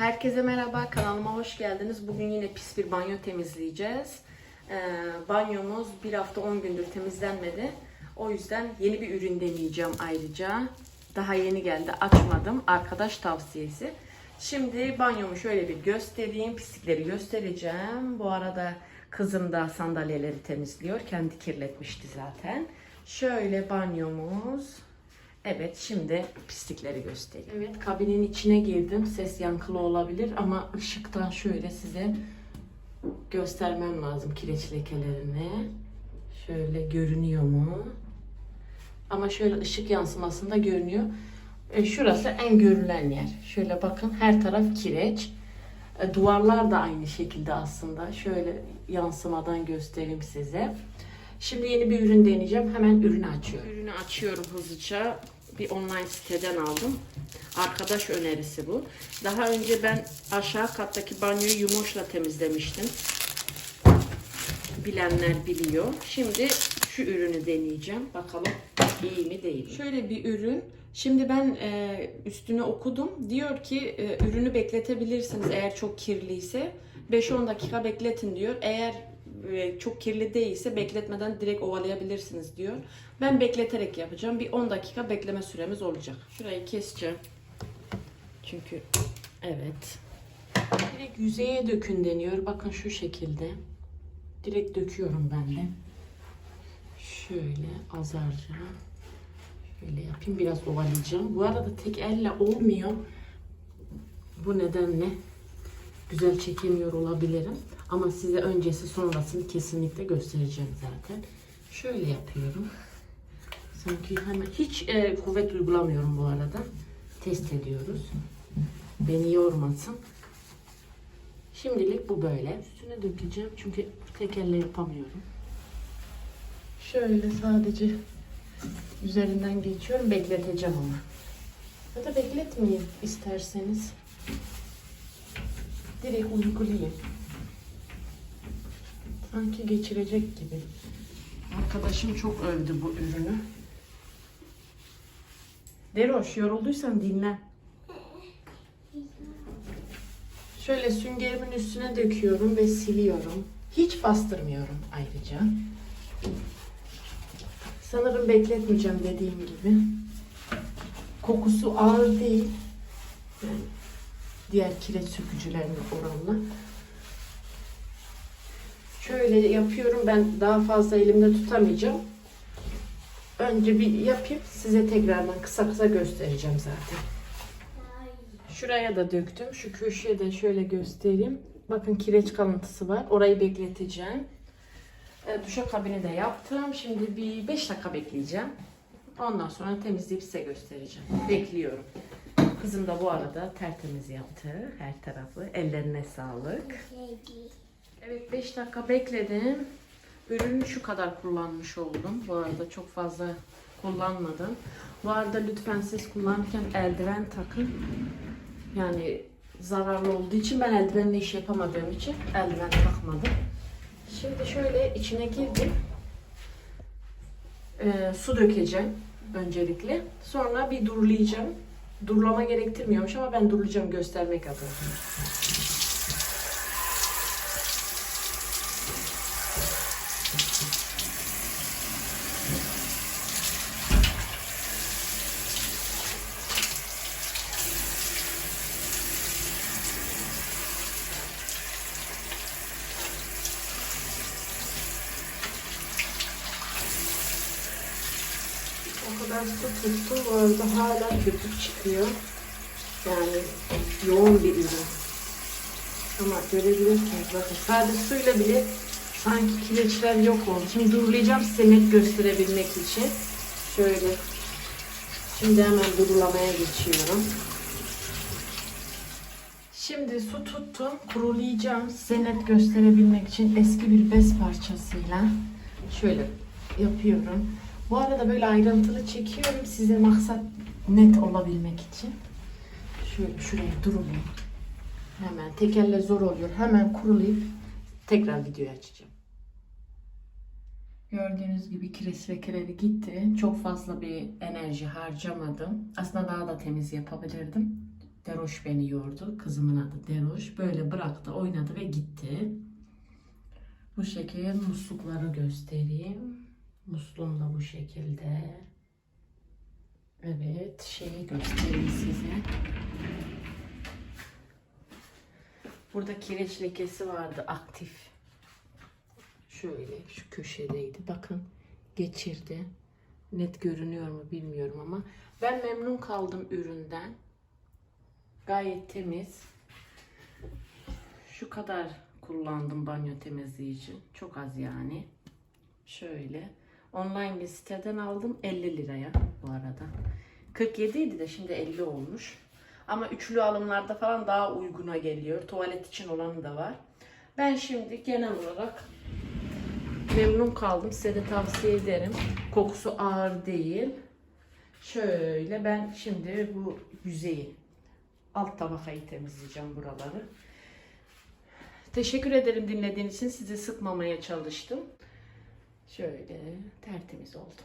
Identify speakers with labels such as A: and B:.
A: Herkese merhaba, kanalıma hoş geldiniz. Bugün yine pis bir banyo temizleyeceğiz. Ee, banyomuz bir hafta 10 gündür temizlenmedi. O yüzden yeni bir ürün deneyeceğim ayrıca. Daha yeni geldi, açmadım. Arkadaş tavsiyesi. Şimdi banyomu şöyle bir göstereyim. Pislikleri göstereceğim. Bu arada kızım da sandalyeleri temizliyor. Kendi kirletmişti zaten. Şöyle banyomuz. Evet şimdi pislikleri göstereyim. Evet kabinin içine girdim. Ses yankılı olabilir ama ışıktan şöyle size göstermem lazım kireç lekelerini. Şöyle görünüyor mu? Ama şöyle ışık yansımasında görünüyor. E, şurası en görülen yer. Şöyle bakın her taraf kireç. E, duvarlar da aynı şekilde aslında. Şöyle yansımadan göstereyim size. Şimdi yeni bir ürün deneyeceğim. Hemen ürünü açıyorum. Ürünü açıyorum hızlıca. Bir online siteden aldım. Arkadaş önerisi bu. Daha önce ben aşağı kattaki banyoyu yumoşla temizlemiştim. Bilenler biliyor. Şimdi şu ürünü deneyeceğim. Bakalım iyi mi değil mi? Şöyle bir ürün. Şimdi ben e, üstüne okudum. Diyor ki e, ürünü bekletebilirsiniz eğer çok kirliyse. 5-10 dakika bekletin diyor. Eğer e, çok kirli değilse bekletmeden direkt ovalayabilirsiniz diyor. Ben bekleterek yapacağım. Bir 10 dakika bekleme süremiz olacak. Şurayı keseceğim. Çünkü evet. Direkt yüzeye dökün deniyor. Bakın şu şekilde. Direkt döküyorum ben de. Şöyle azarca. Şöyle yapayım biraz ovalayacağım. Bu arada tek elle olmuyor. Bu nedenle güzel çekemiyor olabilirim. Ama size öncesi sonrasını kesinlikle göstereceğim zaten. Şöyle yapıyorum. Sanki hemen hiç e, kuvvet uygulamıyorum bu arada. Test ediyoruz. Beni yormasın. Şimdilik bu böyle. Üstüne dökeceğim çünkü tek elle yapamıyorum. Şöyle sadece üzerinden geçiyorum. Bekleteceğim ama. Ya da bekletmeyin isterseniz. Direkt uygulayayım. Sanki geçirecek gibi. Arkadaşım çok övdü bu ürünü. Deroş yorulduysan dinle. Şöyle süngerimin üstüne döküyorum ve siliyorum. Hiç bastırmıyorum ayrıca. Sanırım bekletmeyeceğim dediğim gibi. Kokusu ağır değil. Yani diğer kireç sökücülerine oranla. Şöyle yapıyorum. Ben daha fazla elimde tutamayacağım. Önce bir yapayım. Size tekrardan kısa kısa göstereceğim zaten. Şuraya da döktüm. Şu köşeye de şöyle göstereyim. Bakın kireç kalıntısı var. Orayı bekleteceğim. E, duşakabini de yaptım. Şimdi bir 5 dakika bekleyeceğim. Ondan sonra temizleyip size göstereceğim. Bekliyorum. Kızım da bu arada tertemiz yaptı her tarafı. Ellerine sağlık. Evet 5 dakika bekledim. Ürünü şu kadar kullanmış oldum. Bu arada çok fazla kullanmadım. Bu arada lütfen siz kullanırken eldiven takın. Yani zararlı olduğu için ben eldivenle iş yapamadığım için eldiven takmadım. Şimdi şöyle içine girdim. Ee, su dökeceğim öncelikle. Sonra bir durulayacağım. Durulama gerektirmiyormuş ama ben durulayacağım göstermek adına. O kadar su tuttum. Bu arada hala köpük çıkıyor. Yani yoğun bir ürün. Ama görebilirsiniz bakın. Sadece suyla bile sanki kireçler yok oldu. Şimdi durulayacağım size gösterebilmek için. Şöyle. Şimdi hemen durulamaya geçiyorum. Şimdi su tuttum. Kurulayacağım. Size gösterebilmek için eski bir bez parçasıyla şöyle yapıyorum. Bu arada böyle ayrıntılı çekiyorum size maksat net olabilmek için. Şöyle şuraya durulayım. Hemen tek elle zor oluyor. Hemen kurulayıp tekrar videoyu açacağım. Gördüğünüz gibi kireç lekeleri gitti. Çok fazla bir enerji harcamadım. Aslında daha da temiz yapabilirdim. Deroş beni yordu. Kızımın adı Deroş. Böyle bıraktı, oynadı ve gitti. Bu şekilde muslukları göstereyim. Musluğum da bu şekilde. Evet, şeyi göstereyim size. Burada kireç lekesi vardı aktif. Şöyle şu köşedeydi. Bakın geçirdi. Net görünüyor mu bilmiyorum ama ben memnun kaldım üründen. Gayet temiz. Şu kadar kullandım banyo temizliği için. Çok az yani. Şöyle. Online bir siteden aldım 50 liraya bu arada. 47 idi de şimdi 50 olmuş. Ama üçlü alımlarda falan daha uyguna geliyor. Tuvalet için olanı da var. Ben şimdi genel olarak memnun kaldım. Size de tavsiye ederim. Kokusu ağır değil. Şöyle ben şimdi bu yüzeyi alt tabakayı temizleyeceğim buraları. Teşekkür ederim dinlediğiniz için. Sizi sıkmamaya çalıştım. Şöyle tertemiz oldu.